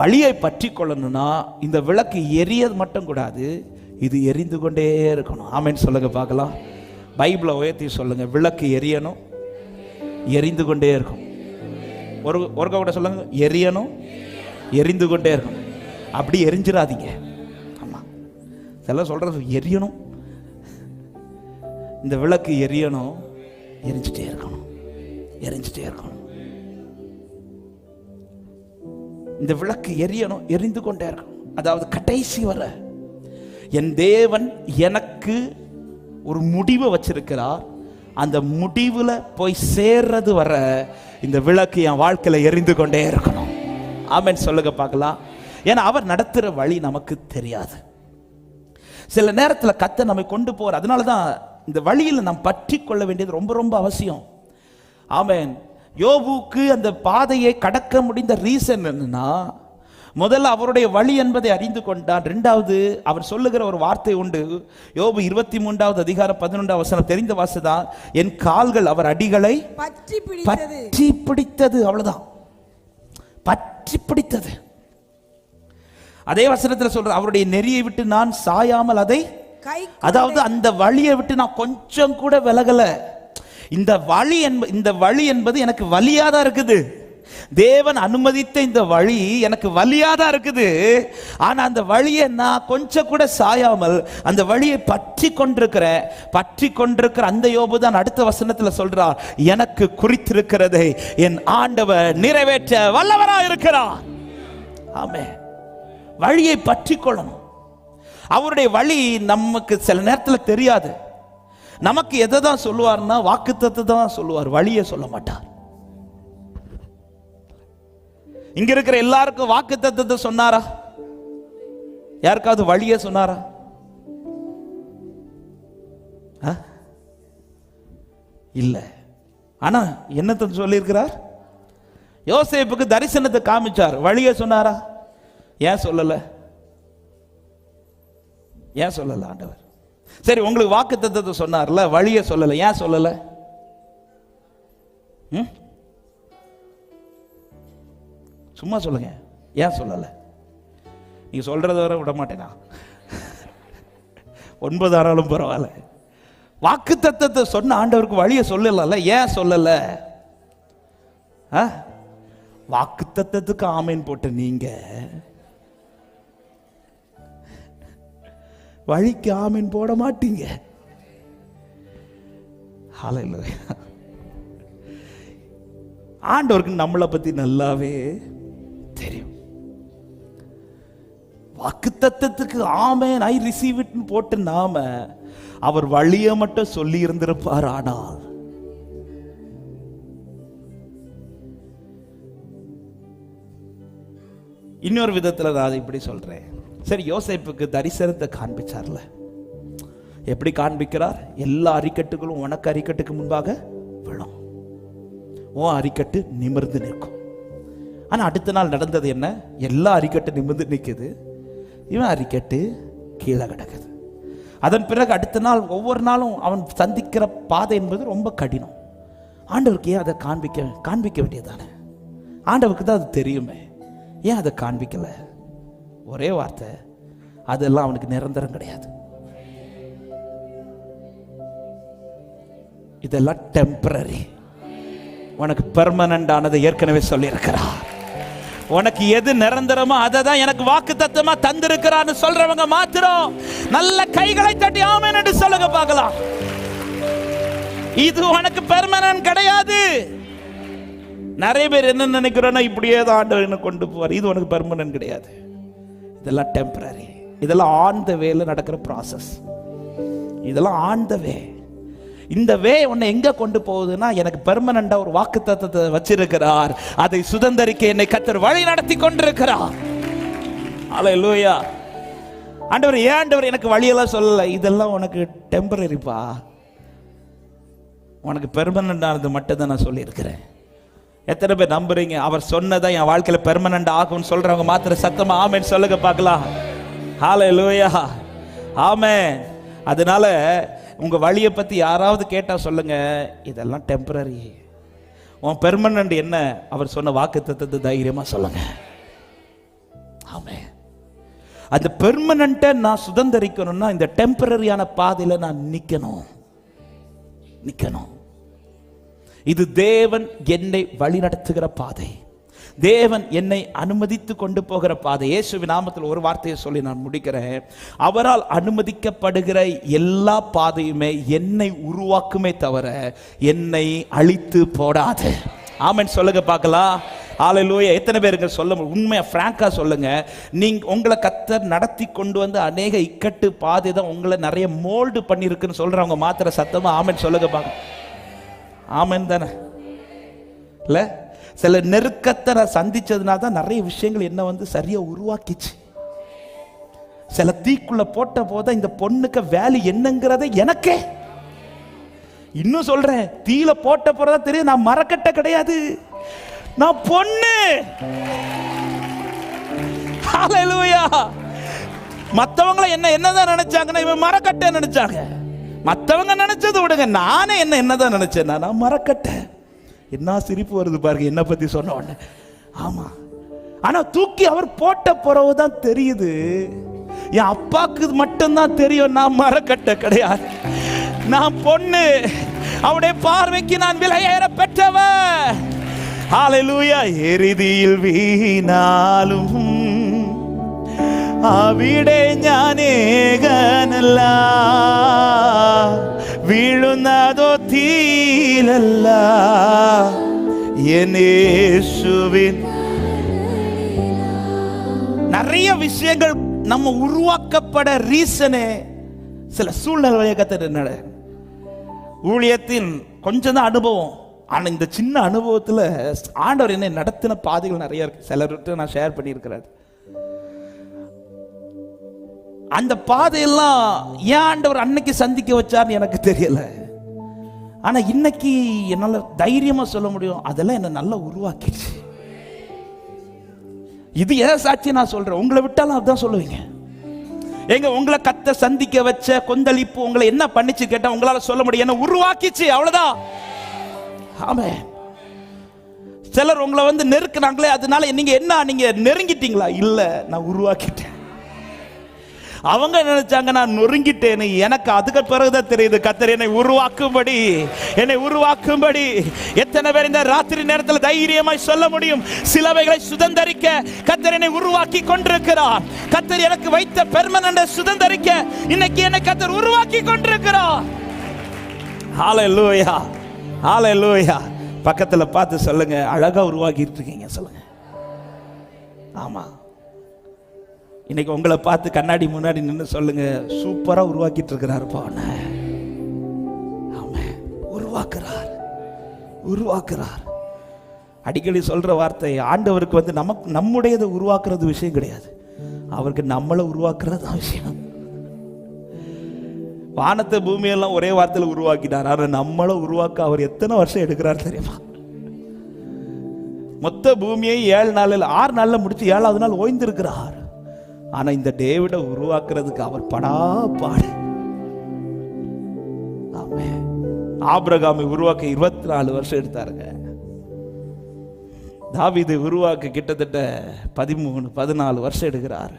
வழியை பற்றி கொள்ளணும்னா இந்த விளக்கு எரியது மட்டும் கூடாது இது எரிந்து கொண்டே இருக்கணும். ஆமேன்னு சொல்லுங்க பார்க்கலாம். பைபிளை உயர்த்தி சொல்லுங்க. விளக்கு எரியணும் எரிந்து கொண்டே இருக்கும் ஒரு ஒருக்க கூட சொல்லுங்க. எரியணும் எரிந்து கொண்டே இருக்கும் அப்படி எரிஞ்சிடாதீங்க ஆமாம் இதெல்லாம் சொல்கிறது எரியணும். இந்த விளக்கு எரியணும் எரிஞ்சிட்டே இருக்கணும். எரிஞ்சிட்டே இருக்கணும். இந்த விளக்கு எரியணும் எரிந்து கொண்டே இருக்கணும். அதாவது கடைசி வர. என் தேவன் எனக்கு ஒரு முடிவை வச்சிருக்கிறார். அந்த முடிவில் போய் சேர்றது வர இந்த விளக்கு என் வாழ்க்கையில் எரிந்து கொண்டே இருக்கணும். ஆமேன் சொல்லுங்க பார்க்கலாம். ஏன்னா அவர் நடத்துகிற வழி நமக்கு தெரியாது. சில நேரத்தில் கத்தை நம்மை கொண்டு போகிற அதனால தான் இந்த வழியில் நாம் பற்றி கொள்ள வேண்டியது ரொம்ப ரொம்ப அவசியம். ஆமேன். யோபுக்கு அந்த பாதையை கடக்க முடிந்த ரீசன் என்னன்னா முதல்ல அவருடைய வழி என்பதை அறிந்து கொண்டான். ரெண்டாவது அவர் சொல்லுகிற ஒரு வார்த்தை உண்டு. யோபு இருபத்தி மூன்றாவது அதிகாரம் பதினொன்றாவது வசனம் தெரிந்த வாசுதான் என் கால்கள் அவர் அடிகளை பற்றி பிடித்தது. அவ்வளவுதான். பற்றி பிடித்தது. அதே வசனத்தில் சொல்ற அவருடைய நெறியை விட்டு நான் சாயாமல் அதை அதாவது அந்த வழியை விட்டு நான் கொஞ்சம் கூட விலகல. இந்த வழி என்ப இந்த வழி என்பது எனக்கு வலியாதான் இருக்குது? தேவன் அனுமதித்த இந்த வழி எனக்கு வலியாதான் இருக்குது? ஆனால் அந்த வழியை நான் கொஞ்சம் கூட சாயாமல் அந்த வழியை பற்றி கொண்டிருக்கிறேன் பற்றி கொண்டிருக்கிற அந்த யோபு தான் அடுத்த வசனத்தில் சொல்றார் எனக்கு குறித்திருக்கிறதை என் ஆண்டவர் நிறைவேற்ற வல்லவராக இருக்கிறார். ஆமே வழியை பற்றி கொள்ளணும். அவருடைய வழி நமக்கு சில நேரத்தில் தெரியாது. நமக்கு எதை தான் சொல்லுவார்னா வாக்குத்தத்தை தான் சொல்லுவார் வழியை சொல்ல மாட்டார். இங்க இருக்கிற எல்லாருக்கும் வாக்குத்தத்தத்தை சொன்னாரா? யாருக்காவது வழிய சொன்னாரா? ஆ? இல்ல. ஆனா என்னத்தை சொல்லியிருக்கிறார்? யோசேப்புக்கு தரிசனத்தை காமிச்சார். வழியை சொன்னாரா? ஏன் சொல்லல? ஏன் சொல்லல ஆண்டவர்? சரி உங்களுக்கு வாக்கு தத்துவத்தை சொன்னார்ல வழியை சொல்லல. ஏன் சொல்லல? ம்? சும்மா சொல்லுங்க. ஏன் சொல்லல? நீங்க சொல்றத வர விட மாட்டேனா? ஒன்பது ஆறாலும் பரவாயில்ல. வாக்கு தத்தத்தை சொன்ன ஆண்டவருக்கு வழியை சொல்லல ஏன் சொல்லல? வாக்கு தத்தத்துக்கு ஆமேன் போட்ட நீங்க வழிக்கு ஆமீன் போட மாட்டீங்க. ஆண்டவருக்கு நம்மளை பத்தி நல்லாவே தெரியும். வாக்குத்தத்தத்துக்கு ஆமேன் ஐ ரிசீவ் இட்னு போட்டு நாம அவர் வழியை மட்டும் சொல்லி இருந்திருப்பார் ஆனால். இன்னொரு விதத்தில் நான் அதை இப்படி சொல்றேன். சரி யோசிப்புக்கு தரிசனத்தை காண்பிச்சார்ல. எப்படி காண்பிக்கிறார்? எல்லா அரிக்கட்டுகளும் உனக்கு அரிக்கட்டுக்கு முன்பாக விழும். உன் அரிக்கட்டு நிமிர்ந்து நிற்கும். ஆனால் அடுத்த நாள் நடந்தது என்ன? எல்லா அரிக்கட்டு நிமிர்ந்து நிற்குது. இவன் அரிக்கட்டு கீழே கிடக்குது. அதன் பிறகு அடுத்த நாள் ஒவ்வொரு நாளும் அவன் சந்திக்கிற பாதை என்பது ரொம்ப கடினம். ஆண்டவருக்கு ஏன் அதை காண்பிக்க காண்பிக்க வேண்டியதானே ஆண்டவருக்கு தான் அது தெரியுமே. ஏன் அதை காண்பிக்கலை? ஒரே வார்த்தை அதெல்லாம் அவனுக்கு நிரந்தரம் கிடையாது. இதெல்லாம் டெம்பரரி உனக்கு பெர்மனண்ட் ஆனதை ஏற்கனவே சொல்லியிருக்கிறார். உனக்கு எது நிரந்தரமோ அதை தான் எனக்கு வாக்கு தத்துவமா தந்திருக்கிறான்னு சொல்றவங்க மாத்திரம் நல்ல கைகளை தட்டி ஆமென் என்று சொல்லுங்க பார்க்கலாம். இது உனக்கு பெர்மனன்ட் கிடையாது. நிறைய பேர் என்ன நினைக்கிறோன்னா இப்படியே தான் ஆண்டவர் என்ன கொண்டு போவார். இது உனக்கு பெர்மனன்ட் கிடையாது. இதெல்லாம் டெம்பரரி இதெல்லாம் ஆன் த வேல நடக்கிற ப்ராசஸ் இதெல்லாம் ஆன் த வே. இந்த வே உன்னை எங்க கொண்டு போகுதுன்னா எனக்கு பெர்மனண்டா ஒரு வாக்கு தத்துவத்தை வச்சிருக்கிறார். அதை சுதந்திரிக்க என்னை கத்தர் வழி நடத்தி கொண்டிருக்கிறார். அல்லேலூயா ஆண்டவர் ஏன் ஆண்டவர் எனக்கு வழியெல்லாம் சொல்லல? இதெல்லாம் உனக்கு டெம்பரரிப்பா உனக்கு பெர்மனண்டானது மட்டும் தான் நான் சொல்லியிருக்கிறேன். எத்தனை பேர் நம்புறீங்க? அவர் சொன்னதை என் வாழ்க்கையில பெர்மனண்ட் ஆகும்னு சொல்றவங்க மாத்திர சத்தமா ஆமேன்னு சொல்லுங்க பார்க்கலாம். ஹாலே லூயா ஆமே அதனால உங்க வழியை பத்தி யாராவது கேட்டா சொல்லுங்க. இதெல்லாம் டெம்பரரி உன் பெர்மனண்ட் என்ன? அவர் சொன்ன வாக்கு தத்துவத்தை தைரியமா சொல்லுங்க. ஆமே அந்த பெர்மனண்ட்டை நான் சுதந்திரிக்கணும்னா இந்த டெம்பரரியான பாதையில் நான் நிற்கணும் நிற்கணும் இது தேவன் என்னை வழிநடத்துகிற பாதை. தேவன் என்னை அனுமதித்து கொண்டு போகிற பாதை. இயேசுவி நாமத்தில் ஒரு வார்த்தையை சொல்லி நான் முடிக்கிறேன். அவரால் அனுமதிக்கப்படுகிற எல்லா பாதையுமே என்னை உருவாக்குமே தவிர என்னை அழித்து போடாது. ஆமன் சொல்லுங்க பார்க்கலாம். ஆலையிலூய எத்தனை பேருங்க சொல்ல முடியும்? ஃப்ராங்காக சொல்லுங்க. நீங்கள் உங்களை கத்தர் நடத்தி கொண்டு வந்து அநேக இக்கட்டு பாதை தான் உங்களை நிறைய மோல்டு பண்ணியிருக்குன்னு சொல்கிறவங்க மாத்திர சத்தமாக ஆமன் சொல்லுங்க பார்க்க ஆமன் தானே? இல்லை? சில நெருக்கத்தை நான் சந்திச்சதுனால தான் நிறைய விஷயங்கள் என்ன வந்து சரியாக உருவாக்கிச்சு. சில தீக்குள்ள போட்ட போத இந்த பொண்ணுக்கு வேலை என்னங்கிறத எனக்கே. இன்னும் சொல்றேன் தீல போட்ட போறதா தெரியும் நான் மரக்கட்ட கிடையாது. நான் பொண்ணு. ஹalleluya என்ன என்னதான் நினைச்சாங்கன்னா இவன் மரக்கட்டை நினைச்சாங்க. மற்றவங்க நினைச்சதை விடுங்க. நானே என்ன என்னதான் நினைச்சேன் நான் மறக்கட்டேன். என்ன சிரிப்பு வருது பாருங்க என்னை பத்தி சொன்ன உடனே. ஆமா. ஆனா தூக்கி அவர் போட்ட பிறகு தான் தெரியுது. என் அப்பாக்கு மட்டும்தான் தெரியும் நான் மறக்கட்ட கிடையாது. நான் பொண்ணு. அவருடைய பார்வைக்கு நான் விலையேற பெற்றவன். லூயா எரிதியில் வீணாலும் അവിടെ ഞാൻ ഏകനല്ല വീഴുന്നതോ തീലല്ല എന്നേശുവിൻ நிறைய விஷயங்கள் நம்ம உருவாக்கப்பட ரீசனே சில சூழ்நிலை கத்துட்டு ஊழியத்தின் கொஞ்சம் தான் அனுபவம் ஆனா இந்த சின்ன அனுபவத்துல ஆண்டவர் என்னை நடத்தின பாதைகள் நிறைய இருக்கு சிலர்கிட்ட நான் ஷேர் பண்ணியிருக்கிறார் அந்த பாதையெல்லாம் ஏன் ஆண்டவர் அன்னைக்கு சந்திக்க வச்சார்னு எனக்கு தெரியல. ஆனா இன்னைக்கு என்னால தைரியமா சொல்ல முடியும். அதெல்லாம் என்ன நல்லா உருவாக்கிடுச்சு. இது ஏன் சாட்சி நான் சொல்றேன்? உங்களை விட்டாலும் அதுதான் சொல்லுவீங்க. எங்க உங்களை கத்த சந்திக்க வச்ச கொந்தளிப்பு உங்களை என்ன பண்ணிச்சு கேட்டா உங்களால சொல்ல முடியும். என்ன உருவாக்கிச்சு அவ்வளவுதான். ஆமே சிலர் உங்களை வந்து நெருக்குனாங்களே அதனால நீங்க என்ன நீங்க நெருங்கிட்டீங்களா? இல்ல நான் உருவாக்கிட்டேன். அவங்க நினைச்சாங்க? நான் நொறுங்கிட்டேன்னு எனக்கு அதுக்கு பிறகுதான் தெரியுது. கத்தர் என்னை உருவாக்கும்படி என்னை உருவாக்கும்படி எத்தனை பேர் இந்த ராத்திரி நேரத்தில் தைரியமாய் சொல்ல முடியும்? சிலவைகளை சுதந்தரிக்க கத்தர் என்னை உருவாக்கி கொண்டிருக்கிறார். கத்தர் எனக்கு வைத்த பெர்மனண்ட சுதந்தரிக்க இன்னைக்கு என்னை கத்தர் உருவாக்கி கொண்டிருக்கிறார். ஹalleluya லூயா பக்கத்தில் பார்த்து சொல்லுங்க. அழகாக உருவாக்கிட்டு இருக்கீங்க. சொல்லுங்க. ஆமாம் இன்னைக்கு உங்களை பார்த்து கண்ணாடி முன்னாடி நின்று சொல்லுங்க. சூப்பரா உருவாக்கிட்டு இருக்கிறாருப்பா உன்னை. ஆமென். உருவாக்குறார். உருவாக்குறார். அடிக்கடி சொல்ற வார்த்தை ஆண்டவருக்கு வந்து நமக்கு நம்முடையதை உருவாக்குறது விஷயம் கிடையாது. அவருக்கு நம்மளை உருவாக்குறது தான் விஷயம். வானத்தை பூமியெல்லாம் ஒரே வார்த்தையில் உருவாக்கிட்டார். ஆனால் நம்மளை உருவாக்க அவர் எத்தனை வருஷம் எடுக்கிறார் தெரியுமா? மொத்த பூமியை ஏழு நாளில் ஆறு நாளில் முடிச்சு ஏழாவது நாள் ஓய்ந்திருக்கிறார். ஆனா இந்த டேவிட உருவாக்குறதுக்கு அவர் படா பாடு. ஆமே. ஆபிரகாமை உருவாக்க இருபத்தி நாலு வருஷம் எடுத்தாருங்க. தாவிதை உருவாக்க கிட்டத்தட்ட பதிமூணு பதினாலு வருஷம் எடுக்கிறார்.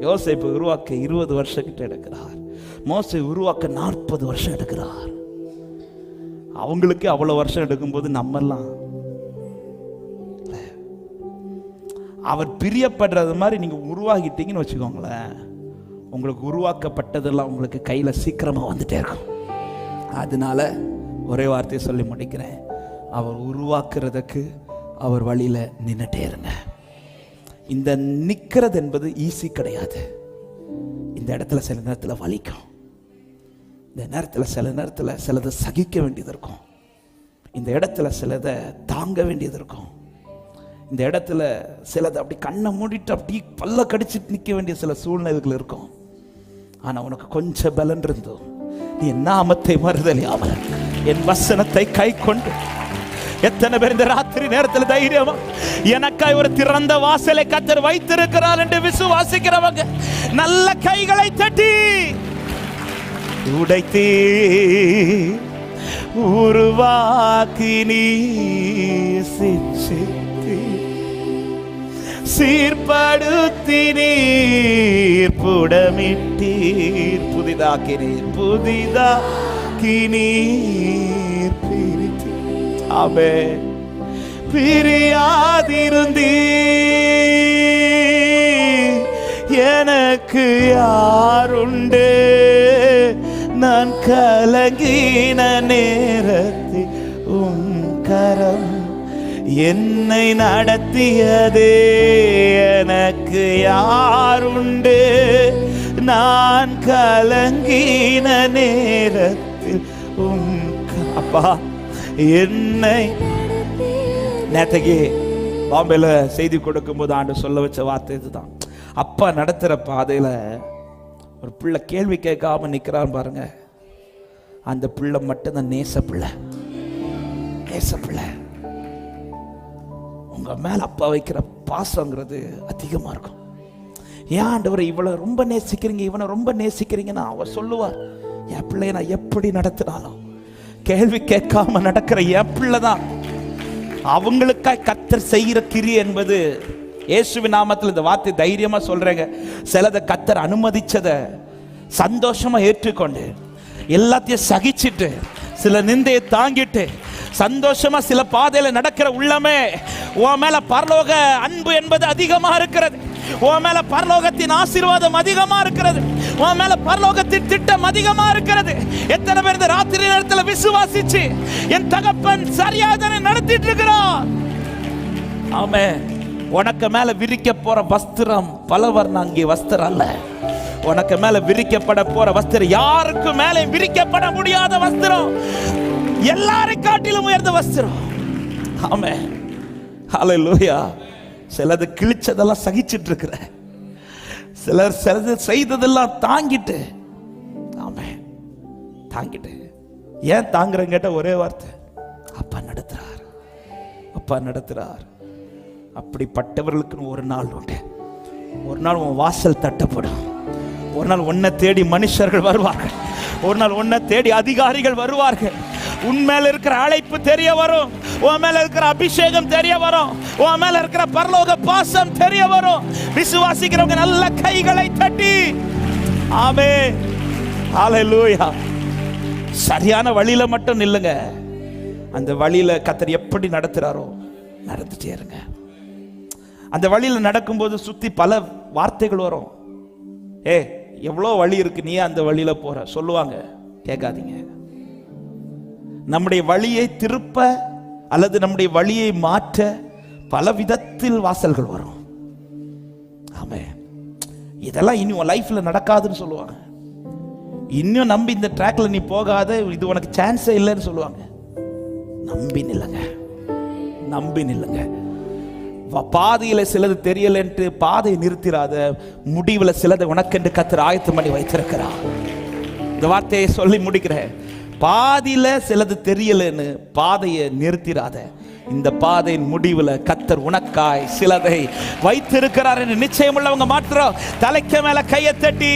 யோசேப்பை உருவாக்க இருபது வருஷம் கிட்ட எடுக்கிறார். மோசை உருவாக்க நாற்பது வருஷம் எடுக்கிறார். அவங்களுக்கே அவ்வளோ வருஷம் எடுக்கும்போது நம்மெல்லாம் அவர் பிரியப்படுறது மாதிரி நீங்கள் உருவாகிட்டீங்கன்னு வச்சுக்கோங்களேன். உங்களுக்கு உருவாக்கப்பட்டதெல்லாம் உங்களுக்கு கையில் சீக்கிரமாக வந்துட்டே இருக்கும். அதனால ஒரே வார்த்தையை சொல்லி முடிக்கிறேன். அவர் உருவாக்குறதுக்கு அவர் வழியில் நின்றுட்டே இருங்க. இந்த நிற்கிறது என்பது ஈஸி கிடையாது. இந்த இடத்துல சில நேரத்தில் வலிக்கும். இந்த நேரத்தில் சில நேரத்தில் சிலதை சகிக்க வேண்டியது இருக்கும். இந்த இடத்துல சிலதை தாங்க வேண்டியது இருக்கும். இந்த இடத்துல சிலது அப்படி கண்ணை மூடிட்டு அப்படி பல்ல கடிச்சிட்டு நிற்க வேண்டிய சில சூழ்நிலைகள் இருக்கும். ஆனால் உனக்கு கொஞ்சம் பலன் இருந்தோம் நீ நாமத்தை மறுதலியாமல் என் வசனத்தை கை கொண்டு. எத்தனை பேர் இந்த ராத்திரி நேரத்தில் தைரியமா எனக்காய் ஒரு திறந்த வாசலை கத்தர் வைத்திருக்கிறார் என்று விசுவாசிக்கிறவங்க நல்ல கைகளை தட்டி. உடைத்தே உருவாக்கி நீ சிச்சு. சீர்படுத்தினீர். புடமிட்டீர். புதிதாக்கினீர். புதிதாக்கினீர். பிரித்து. அவே பிரியாதிருந்தீர். எனக்கு யாருண்டு? நான் கலங்கின நேரத்தில் என்னை நடத்தியதே எனக்கு யாருண்டு? நான் கலங்கின நேரத்தில் உம் அப்பா என்னை நேற்றுக்கு பாம்பேல செய்தி கொடுக்கும்போது ஆண்டு சொல்ல வச்ச வார்த்தை இதுதான். அப்பா நடத்துகிற பாதையில் ஒரு பிள்ளை கேள்வி கேட்காம நிற்கிறான் பாருங்க. அந்த பிள்ளை மட்டும்தான் நேச பிள்ளை. நேச பிள்ளை. உங்கள் மேலே அப்பா வைக்கிற பாசங்கிறது அதிகமாக இருக்கும். ஏன் ஆண்டவரை இவளை ரொம்ப நேசிக்கிறீங்க இவனை ரொம்ப நேசிக்கிறீங்கன்னா அவர் சொல்லுவார். என் பிள்ளைய நான் எப்படி நடத்தினாலும் கேள்வி கேட்காம நடக்கிற என் பிள்ளை தான். அவங்களுக்காய் கத்தர் செய்கிற கிரி என்பது இயேசுவி நாமத்தில் இந்த வார்த்தை தைரியமாக சொல்கிறேங்க சிலதை கத்தர் அனுமதிச்சதை சந்தோஷமாக ஏற்றுக்கொண்டு எல்லாத்தையும் சகிச்சிட்டு சில நிந்தையை தாங்கிட்டு சந்தோஷமா சில பாதையில நடக்கிற உள்ளமே உன் மேல பரலோக அன்பு என்பது அதிகமா இருக்கிறது. உன் மேல பரலோகத்தின் ஆசீர்வாதம் அதிகமா இருக்கிறது. உன் மேல பரலோகத்தின் திட்டம் அதிகமா இருக்கிறது. எத்தனை பேர் இந்த ராத்திரி நேரத்தில் விசுவாசிச்சு என் தகப்பன் சரியாக நடத்திட்டு இருக்கிறான் ஆமே உனக்கு மேல விரிக்க போற வஸ்திரம் பலவர்ணாங்கி வஸ்திரம் அல்ல. உனக்கு மேல விரிக்கப்பட போற வஸ்திரம் யாருக்கு மேலே விரிக்கப்பட முடியாத வஸ்திரம். எல்லாரை காட்டிலும் உயர்ந்த வஸ்திரம். ஆமே ஹalleluya. சிலது கிழிச்சதெல்லாம் சகிச்சிட்டு இருக்கிற சிலர் சிலது செய்ததெல்லாம் தாங்கிட்டு ஆமே தாங்கிட்டு. ஏன் தாங்குறேன் கேட்ட ஒரே வார்த்தை. அப்பா நடத்துறார். அப்பா நடத்துறார். அப்படிப்பட்டவர்களுக்குன்னு ஒரு நாள் உண்டு. ஒரு நாள் உன் வாசல் தட்டப்படும். ஒரு நாள் உன்னை தேடி மனுஷர்கள் வருவார்கள். ஒரு நாள் உன்னை தேடி அதிகாரிகள் வருவார்கள். உன் மேல இருக்கிற அழைப்பு தெரிய வரும். உன் மேல இருக்கிற அபிஷேகம் தெரிய வரும். உன் மேல இருக்கிற பரலோக பாசம் தெரிய வரும். விசுவாசிக்கிறவங்க நல்ல கைகளை தட்டி. ஆமே ஹalleluya சரியான வழியில மட்டும் நில்லுங்க. அந்த வழியில கத்தர் எப்படி நடத்துறாரோ நடந்துட்டே இருங்க. அந்த வழியில நடக்கும்போது சுத்தி பல வார்த்தைகள் வரும். ஏ எவ்வளோ வழி இருக்கு நீ அந்த வழியில போற. சொல்லுவாங்க கேட்காதீங்க. நம்முடைய வழியை திருப்ப அல்லது நம்முடைய வழியை மாற்ற பல விதத்தில் வாசல்கள் வரும். ஆமே. இதெல்லாம் இனி உன் லைஃப்ல நடக்காதுன்னு சொல்லுவாங்க. இன்னும் நம்பி இந்த ட்ராக்ல நீ போகாத இது உனக்கு சான்ஸே இல்லைன்னு சொல்லுவாங்க. நம்பி நில்லுங்க. நம்பி நில்லுங்க. வ- பாதையில சிலது தெரியலன்ட்டு பாதையை நிறுத்திராத முடிவுல சிலதை உனக்கென்று கத்துற ஆயத்தம் பண்ணி வைத்திருக்கிறான் இந்த வார்த்தையை சொல்லி முடிக்கிறேன். பாதியில் சிலது தெரியலன்னு பாதையை நிறுத்திராத. இந்த பாதையின் முடிவில் கத்தர் உனக்காய் சிலதை வைத்திருக்கிறார் என்று நிச்சயம் உள்ளவங்க மாத்திரம் தலைக்கு மேல கையை தட்டி.